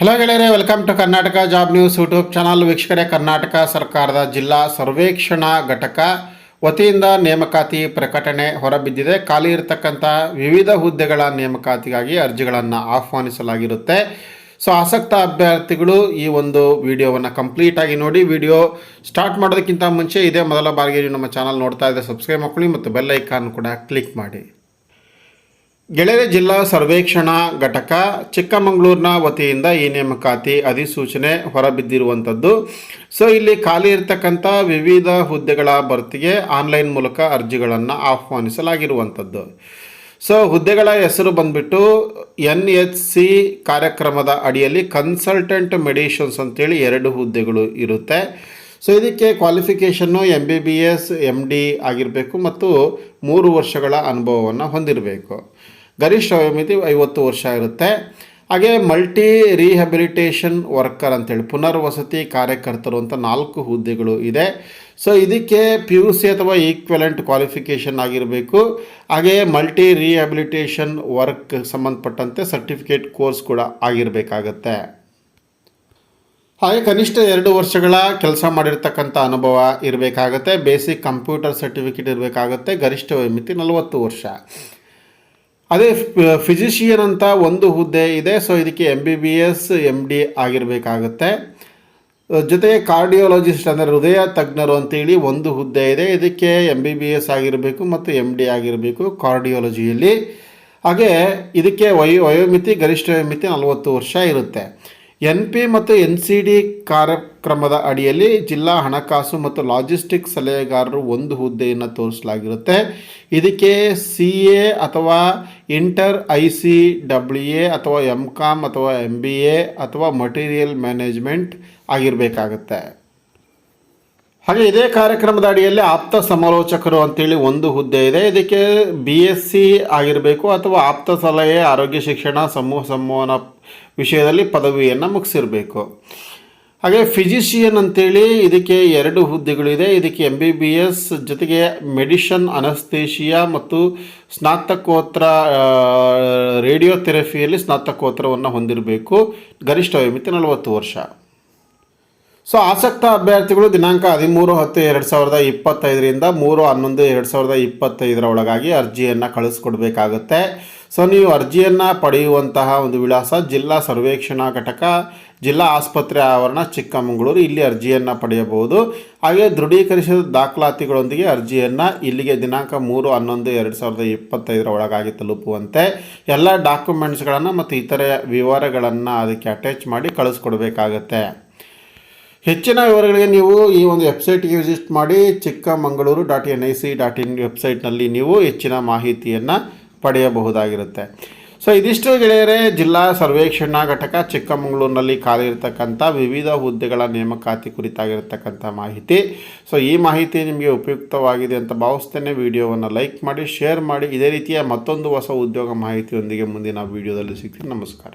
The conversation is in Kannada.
ಹಲೋ ಗೆಳೆಯರೆ welcome to Karnataka job news YouTube channel ವೀಕ್ಷಕರೇ ಕರ್ನಾಟಕ ಸರ್ಕಾರದ ಜಿಲ್ಲಾ ಸರ್ವೇಕ್ಷಣಾ ಘಟಕ ವತಿಯಿಂದ ನೇಮಕಾತಿ ಪ್ರಕಟಣೆ ಹೊರಬಿದ್ದಿದೆ. ಖಾಲಿ ಇರತಕ್ಕಂಥ ವಿವಿಧ ಹುದ್ದೆಗಳ ನೇಮಕಾತಿಗಾಗಿ ಅರ್ಜಿಗಳನ್ನು ಆಹ್ವಾನಿಸಲಾಗಿರುತ್ತೆ. ಸೊ ಆಸಕ್ತ ಅಭ್ಯರ್ಥಿಗಳು ಈ ಒಂದು ವಿಡಿಯೋವನ್ನು ಕಂಪ್ಲೀಟಾಗಿ ನೋಡಿ, ವಿಡಿಯೋ ಸ್ಟಾರ್ಟ್ ಮಾಡೋದಕ್ಕಿಂತ ಮುಂಚೆ ಇದೇ ಮೊದಲ ಬಾರಿಗೆ ನಮ್ಮ ಚಾನಲ್ ನೋಡ್ತಾ ಇದ್ದರೆ ಸಬ್ಸ್ಕ್ರೈಬ್ ಮಾಡ್ಕೊಳ್ಳಿ ಮತ್ತು ಬೆಲ್ ಐಕಾನ್ ಕೂಡ ಕ್ಲಿಕ್ ಮಾಡಿ. ಗೆಳೆಯರೆ ಜಿಲ್ಲಾ ಸರ್ವೇಕ್ಷಣಾ ಘಟಕ ಚಿಕ್ಕಮಗಳೂರಿನ ವತಿಯಿಂದ ಈ ನೇಮಕಾತಿ ಅಧಿಸೂಚನೆ ಹೊರಬಿದ್ದಿರುವಂಥದ್ದು. ಸೊ ಇಲ್ಲಿ ಖಾಲಿ ಇರತಕ್ಕಂಥ ವಿವಿಧ ಹುದ್ದೆಗಳ ಭರ್ತಿಗೆ ಆನ್ಲೈನ್ ಮೂಲಕ ಅರ್ಜಿಗಳನ್ನು ಆಹ್ವಾನಿಸಲಾಗಿರುವಂಥದ್ದು. ಸೊ ಹುದ್ದೆಗಳ ಹೆಸರು ಬಂದ್ಬಿಟ್ಟು ಎನ್ ಎಚ್ ಸಿ ಕಾರ್ಯಕ್ರಮದ ಅಡಿಯಲ್ಲಿ ಕನ್ಸಲ್ಟೆಂಟ್ ಮೆಡಿಷನ್ಸ್ ಅಂತೇಳಿ ಎರಡು ಹುದ್ದೆಗಳು ಇರುತ್ತೆ. ಸೊ ಇದಕ್ಕೆ qualification M B B S M D ಆಗಿರಬೇಕು ಮತ್ತು ಮೂರು ವರ್ಷಗಳ ಅನುಭವವನ್ನು ಹೊಂದಿರಬೇಕು. ಗರಿಷ್ಠ ವಯೋಮಿತಿ ಐವತ್ತು ವರ್ಷ ಇರುತ್ತೆ. ಹಾಗೆ ಮಲ್ಟಿ ರಿಹ್ಯಾಬಿಲಿಟೇಷನ್ ವರ್ಕರ್ ಅಂತೇಳಿ ಪುನರ್ವಸತಿ ಕಾರ್ಯಕರ್ತರು ಅಂತ ನಾಲ್ಕು ಹುದ್ದೆಗಳು ಇದೆ. ಸೊ ಇದಕ್ಕೆ ಪಿ ಯು ಸಿ ಅಥವಾ ಈಕ್ವಲೆಂಟ್ ಕ್ವಾಲಿಫಿಕೇಷನ್ ಆಗಿರಬೇಕು. ಹಾಗೆ ಮಲ್ಟಿ ರಿಹ್ಯಾಬಿಲಿಟೇಷನ್ ವರ್ಕ್ ಸಂಬಂಧಪಟ್ಟಂತೆ ಸರ್ಟಿಫಿಕೇಟ್ ಕೋರ್ಸ್ ಕೂಡ ಆಗಿರಬೇಕಾಗತ್ತೆ. ಹಾಗೆ ಕನಿಷ್ಠ ಎರಡು ವರ್ಷಗಳ ಕೆಲಸ ಮಾಡಿರ್ತಕ್ಕಂಥ ಅನುಭವ ಇರಬೇಕಾಗತ್ತೆ. ಬೇಸಿಕ್ ಕಂಪ್ಯೂಟರ್ ಸರ್ಟಿಫಿಕೇಟ್ ಇರಬೇಕಾಗತ್ತೆ. ಗರಿಷ್ಠ ವಯೋಮಿತಿ ನಲವತ್ತು ವರ್ಷ. ಅದೇ ಫಿಸಿಷಿಯನ್ ಅಂತ ಒಂದು ಹುದ್ದೆ ಇದೆ. ಸೊ ಇದಕ್ಕೆ M B B S M D ಆಗಿರಬೇಕಾಗುತ್ತೆ. ಜೊತೆಗೆ ಕಾರ್ಡಿಯೋಲಜಿಸ್ಟ್ ಅಂದರೆ ಹೃದಯ ತಜ್ಞರು ಅಂತೇಳಿ ಒಂದು ಹುದ್ದೆ ಇದೆ. ಇದಕ್ಕೆ ಎಂ ಬಿ ಬಿ ಎಸ್ ಆಗಿರಬೇಕು ಮತ್ತು ಎಂ ಡಿ ಆಗಿರಬೇಕು ಕಾರ್ಡಿಯಾಲಜಿಯಲ್ಲಿ ಹಾಗೆ ಇದಕ್ಕೆ ವಯೋ, ವಯೋಮಿತಿ, ಗರಿಷ್ಠ ವಯೋಮಿತಿ ನಲವತ್ತು ವರ್ಷ ಇರುತ್ತೆ. ಎನ್ ಪಿ ಮತ್ತು ಎನ್ ಸಿ ಡಿ ಕಾರ್ಯಕ್ರಮದ ಅಡಿಯಲ್ಲಿ ಜಿಲ್ಲಾ ಹಣಕಾಸು ಮತ್ತು ಲಾಜಿಸ್ಟಿಕ್ ಸಲಹೆಗಾರರು ಒಂದು ಹುದ್ದೆಯನ್ನು ತೋರಿಸಲಾಗಿರುತ್ತೆ. ಇದಕ್ಕೆ ಸಿ ಎ ಅಥವಾ inter I C W A ಅಥವಾ ಎಂ ಕಾಮ್ ಅಥವಾ ಎಂ ಬಿ ಎ ಅಥವಾ ಮಟೀರಿಯಲ್ ಮ್ಯಾನೇಜ್ಮೆಂಟ್ ಆಗಿರಬೇಕಾಗತ್ತೆ. ಹಾಗೆ ಇದೇ ಕಾರ್ಯಕ್ರಮದ ಅಡಿಯಲ್ಲಿ ಆಪ್ತ ಸಮಾಲೋಚಕರು ಅಂತೇಳಿ ಒಂದು ಹುದ್ದೆ ಇದೆ. ಇದಕ್ಕೆ ಬಿ ಎಸ್ ಸಿ ಆಗಿರಬೇಕು ಅಥವಾ ಆಪ್ತ ಸಲಹೆ, ಆರೋಗ್ಯ ಶಿಕ್ಷಣ, ಸಮೂಹ ಸಂವಹನ ವಿಷಯದಲ್ಲಿ ಪದವಿಯನ್ನು ಮುಗಿಸಿರಬೇಕು. ಹಾಗೆ ಫಿಸಿಷಿಯನ್ ಅಂತೇಳಿ ಇದಕ್ಕೆ ಎರಡು ಹುದ್ದೆಗಳಿದೆ. ಇದಕ್ಕೆ ಎಂ ಬಿ ಬಿ ಎಸ್ ಜೊತೆಗೆ ಮೆಡಿಷನ್ ಅನಸ್ತೇಷಿಯಾ ಮತ್ತು ಸ್ನಾತಕೋತ್ತರ ರೇಡಿಯೋಥೆರಪಿಯಲ್ಲಿ ಸ್ನಾತಕೋತ್ತರವನ್ನು ಹೊಂದಿರಬೇಕು. ಗರಿಷ್ಠ ವಯೋಮಿತಿ ನಲವತ್ತು ವರ್ಷ. ಸೊ ಆಸಕ್ತ ಅಭ್ಯರ್ಥಿಗಳು ದಿನಾಂಕ ಹದಿಮೂರು ಹತ್ತು ಎರಡು ಸಾವಿರದ ಇಪ್ಪತ್ತೈದರಿಂದ ಮೂರು ಹನ್ನೊಂದು ಎರಡು ಸಾವಿರದ ಇಪ್ಪತ್ತೈದರ ಒಳಗಾಗಿ ಅರ್ಜಿಯನ್ನು ಕಳಿಸ್ಕೊಡ್ಬೇಕಾಗುತ್ತೆ ಸೊ ನೀವು ಅರ್ಜಿಯನ್ನು ಪಡೆಯುವಂತಹ ಒಂದು ವಿಳಾಸ ಜಿಲ್ಲಾ ಸರ್ವೇಕ್ಷಣಾ ಘಟಕ, ಜಿಲ್ಲಾ ಆಸ್ಪತ್ರೆ ಆವರಣ ಚಿಕ್ಕಮಗಳೂರು ಇಲ್ಲಿ ಅರ್ಜಿಯನ್ನು ಪಡೆಯಬಹುದು. ಹಾಗೆ ದೃಢೀಕರಿಸಿದ ದಾಖಲಾತಿಗಳೊಂದಿಗೆ ಅರ್ಜಿಯನ್ನು ಇಲ್ಲಿಗೆ ದಿನಾಂಕ ಮೂರು ಹನ್ನೊಂದು ಎರಡು ಸಾವಿರದ ಇಪ್ಪತ್ತೈದರ ಒಳಗಾಗಿ ತಲುಪುವಂತೆ ಎಲ್ಲ ಡಾಕ್ಯುಮೆಂಟ್ಸ್ಗಳನ್ನು ಮತ್ತು ಇತರೆ ವಿವರಗಳನ್ನು ಅದಕ್ಕೆ ಅಟ್ಯಾಚ್ ಮಾಡಿ ಕಳಿಸ್ಕೊಡ್ಬೇಕಾಗತ್ತೆ ಹೆಚ್ಚಿನ ವಿವರಗಳಿಗೆ ನೀವು ಈ ಒಂದು ವೆಬ್ಸೈಟ್ಗೆ ವಿಸಿಟ್ ಮಾಡಿ Chikkamagaluru dot N I C dot in ವೆಬ್ಸೈಟ್ನಲ್ಲಿ ನೀವು ಹೆಚ್ಚಿನ ಮಾಹಿತಿಯನ್ನು ಪಡೆಯಬಹುದಾಗಿರುತ್ತೆ. ಸೊ, ಇದಿಷ್ಟು ಗೆಳೆಯರೇ, ಜಿಲ್ಲಾ ಸರ್ವೇಕ್ಷಣಾ ಘಟಕ ಚಿಕ್ಕಮಗಳೂರಿನಲ್ಲಿ ಖಾಲಿ ಇರತಕ್ಕಂಥ ವಿವಿಧ ಹುದ್ದೆಗಳ ನೇಮಕಾತಿ ಕುರಿತಾಗಿರತಕ್ಕಂಥ ಮಾಹಿತಿ. ಸೊ, ಈ ಮಾಹಿತಿ ನಿಮಗೆ ಉಪಯುಕ್ತವಾಗಿದೆ ಅಂತ ಭಾವಿಸ್ತೇನೆ. ವಿಡಿಯೋವನ್ನು ಲೈಕ್ ಮಾಡಿ, ಶೇರ್ ಮಾಡಿ. ಇದೇ ರೀತಿಯ ಮತ್ತೊಂದು ಹೊಸ ಉದ್ಯೋಗ ಮಾಹಿತಿಯೊಂದಿಗೆ ಮುಂದಿನ ವಿಡಿಯೋದಲ್ಲಿ ಸಿಗ್ತೀನಿ. ನಮಸ್ಕಾರ.